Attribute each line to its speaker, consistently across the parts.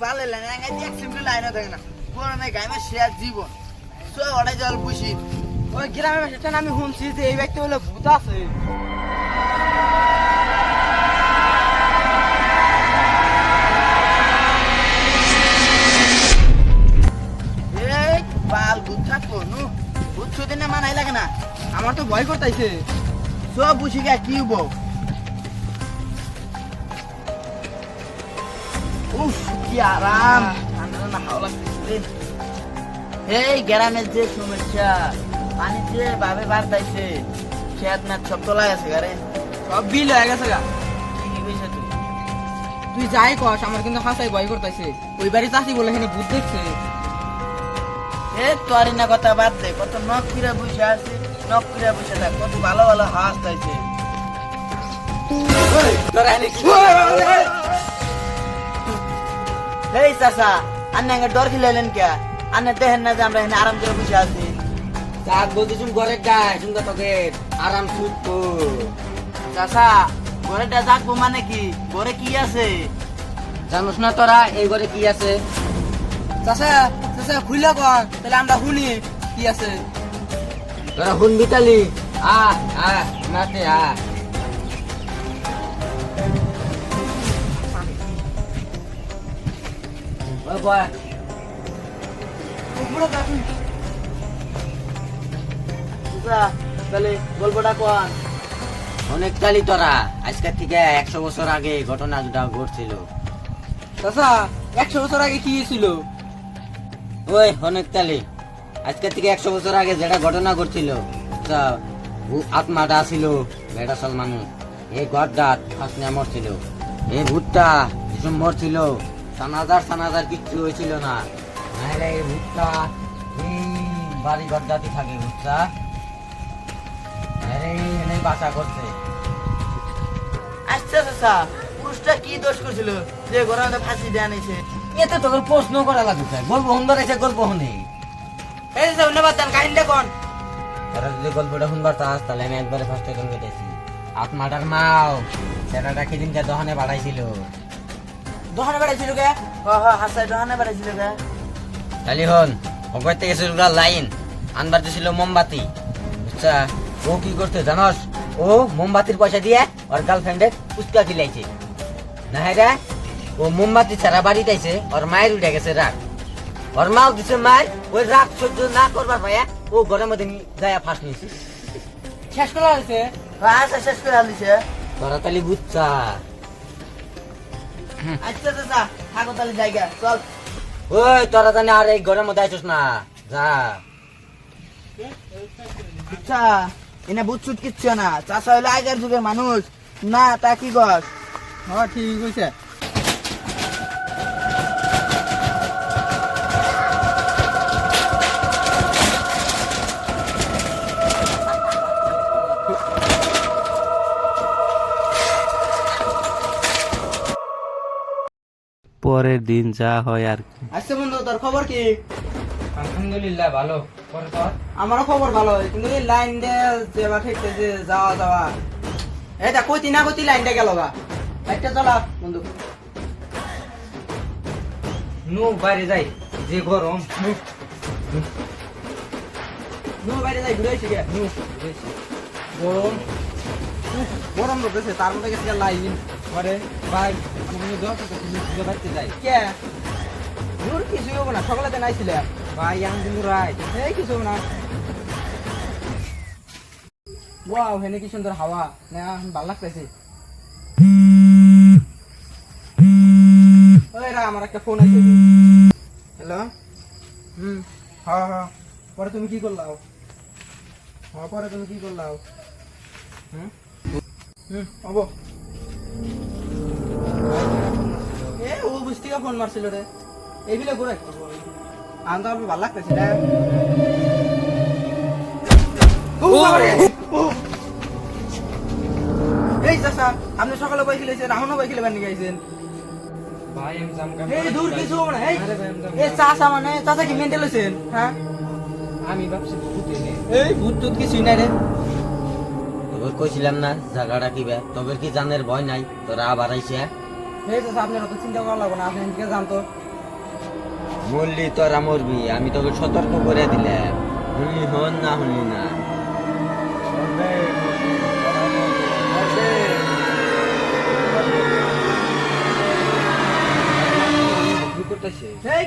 Speaker 1: পালে লাইন আগে এক লাইনও থাকে না। গরমে গাইমে শেয়ার জীবন। সো ওটাই জল বুঝি
Speaker 2: ওই গ্রামের সেটা আমি শুনছি যে এই ব্যক্তি হলো ভূত আছে।
Speaker 1: বাল ভূত থাকব নু ভূত সুদিনে মানাই লাগে না।
Speaker 2: আমার তো ভয় করতেছে
Speaker 1: সব বুঝি গে কি হব উফ কি আরাম। ঠান্ডা ঠান্ডা হাওয়া লাগতেছে রে। এই গ্রামের যে সমস্যা পানি যে ভাবে বাড়তাইছে খেত না সব তোলা আছে গারে
Speaker 2: সব বিল হয়ে গেছে গা।
Speaker 1: কইছে তুই?
Speaker 2: তুই যাই কস আমার কিন্তু হাসাই ভয় করতেছে ওই বাড়ি চাষি বলে এখানে ভূত দেখছে।
Speaker 1: এ তোর না কথা বাদ দে কত নখ ফিরে বসে আছে নখ ফিরে বসে থাক কত ভালো ভালো
Speaker 2: তোরা এনে কি
Speaker 1: এই চাচা আন্না এঙ্গে ডর খিলাইলেন কে আন্না দেখেন না যে আমরা এখানে আরাম করে বসে আছি।
Speaker 2: যাক বলছি তুমি ঘরে গায় তুমি তোকে আরাম সুত
Speaker 1: চাচা ঘরেটা যাকবো মানে কি? ঘরে কি আছে?
Speaker 2: জানোস না তোরা এই ঘরে কি আছে? চাচা চাচা খুলে কর তাহলে আমরা শুনি কি আছে। তোরা শুনবি তালি? আ আ নাতে আ বয়
Speaker 1: তাহলে গল্পটা কোন
Speaker 3: অনেক কালি তোরা। আজকের থেকে একশো বছর আগে ঘটনা যেটা ঘটছিল।
Speaker 2: চাচা একশো বছর আগে কি ছিল
Speaker 3: ওই অনেক কালি আজকের থেকে একশো বছর আগে যেটা ঘটনা ঘটছিল। আত্মাটা ছিল বেটা মানুষ। এই গড্ডাত ফাঁসনে মরছিল। এই ভূতটা মরছিল। সানাজার সানাজার কিচ্ছু হয়েছিল না। নাহলে এই ভূতটা এই বাড়ি গড্ডাতে থাকে ভূতটা। নাহলে এনে বাসা করছে।
Speaker 1: আচ্ছা চাচা পুরুষটা কি দোষ করছিল? যে ফাঁসি দেয়া নিছে
Speaker 3: এতে তোকে প্রশ্ন করা লাগছে গল্প আছে গল্প শুনে।
Speaker 2: এই যে কাহিনীটা কোন?
Speaker 3: তোরা যদি গল্পটা শুনবার চাস তাহলে আমি একবারে ফার্স্ট কেটেছি আত্মাটার মাও সেটাটা সেদিনকে দহনে বাড়াইছিল।
Speaker 2: দোকানে বেড়াইছিল কে?
Speaker 1: হাসাই দোকানে বেড়াইছিল গে
Speaker 3: তাহলে হন ওপর থেকে ছিল লাইন আনবার ছিল মোমবাতি। বুঝছা ও কি করতে জানস? ও মোমবাতির পয়সা দিয়ে ওর গার্লফ্রেন্ডের পুচকা খিলাইছে। না হ্যাঁ রে ও মোমবাতি ছাড়া বাড়িতে আইছে ওর মায়ের উঠে গেছে রাগ। ওর মাও দিছে মায়ের ওই রাগ সহ্য না করবার পায়া ও ঘরের মধ্যে যায় ফাঁস নিয়েছে।
Speaker 2: শেষ করা হয়েছে
Speaker 1: আচ্ছা শেষ করে আলিছে
Speaker 3: তোরা তালি বুঝছা।
Speaker 1: আচ্ছা চাচা থাকো তাহলে জায়গা চল।
Speaker 3: ওই তোরা জানি আর এই ঘরের মধ্যে আইছিস না। যা।
Speaker 1: আচ্ছা এনে বুট সুট কিচ্ছু না। চাষা হইলে আগের যুগের মানুষ। না তা কি গছ
Speaker 2: হ্যাঁ ঠিক হয়েছে
Speaker 4: পরের দিন যা হয় আর কি।
Speaker 2: আচ্ছা বন্ধু তোর খবর কি?
Speaker 3: আলহামদুলিল্লাহ ভালো।
Speaker 2: আমারও খবর ভালো। কিন্তু এই লাইন দিয়ে যেবা ঠিক যে যাওয়া যাওয়া। এটা কইতি না কইতি লাইনটা গেল গা। লাইটটা জ্বলা বন্ধু।
Speaker 3: নু বাইরে যাই। যে গরম।
Speaker 2: নো। বাইরে যাই ঘুরে নু গরম। গরম লাগতেছে তার মধ্যে গেছে লাইন পরে ভাই ঘুরে বাড়তে যাই। কে? দূর কিছু হব না, সকালে তো নাইছিলে। ভাই, আমি কিন্তু রাই এই কিছু না। ওয়াও হেনে কি সুন্দর হাওয়া। না ভালো লাগতেছে। ওই রা, আমার একটা ফোন আছে। হ্যালো হুম হ্যাঁ হ্যাঁ পরে তুমি কি করলাও? হ্যাঁ পরে তুমি কি করলাও? হব এ ও বুঝতে ফোন মারছিল রে। এই ঘুরে ভালো লাগতেছে রে চাচা আপনি সকালে বই খেলেছেন বই খেলে বানিয়ে গেছেন
Speaker 3: ভাই আমি জাম
Speaker 2: এই দূর কিছু হবে না এই মানে কি মেন্টাল হয়েছেন হ্যাঁ?
Speaker 3: আমি ভাবছি ভূত
Speaker 2: এই ভূত টুত কিছুই নাই রে।
Speaker 3: তোকে কইছিলাম না জায়গাটা কি জানের ভয় নাই? তোরা আবার
Speaker 2: এই আপনার অত চিন্তা করা লাগবে না আপনি এদিকে যান তো।
Speaker 3: মরলি তোরা মরবি আমি তোকে সতর্ক করে দিলাম। হন না না।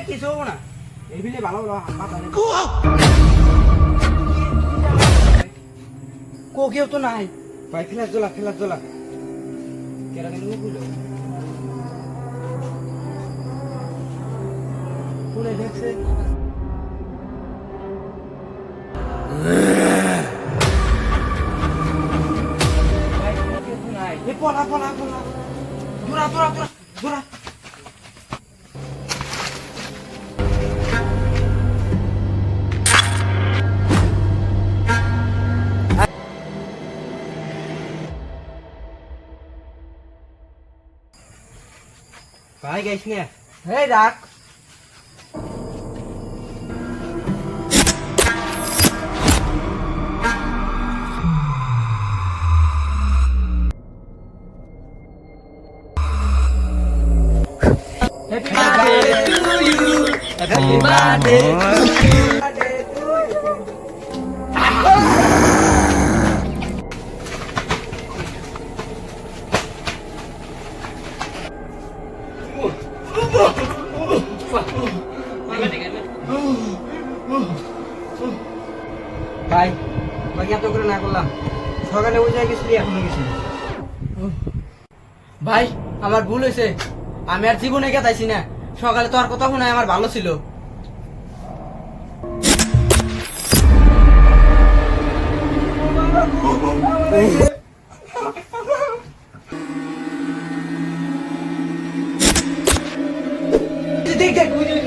Speaker 2: কিছু না। এই ভালো ভালো কেউ তো নাই। ভাই ফেলার জোলা ফেলার জোলা কেরা কেন বুঝলো কোনে দেখছে? পলা পলা পলা। দূরা দূরা দূরা দূরা ভাই গাইস নে এই রাখ Happy birthday to you. Happy birthday to you. ভাই বাকি এত করে না করলাম। সকালে ওই গেছিলি, এখনও গেছি
Speaker 1: ভাই, আমার ভুল হয়েছে। আমি আর জীবনে গেতাইছি না। সকালে তো আর কথা শোনায় আমার ভালো ছিল।
Speaker 2: দেখ দেখ ওই যে-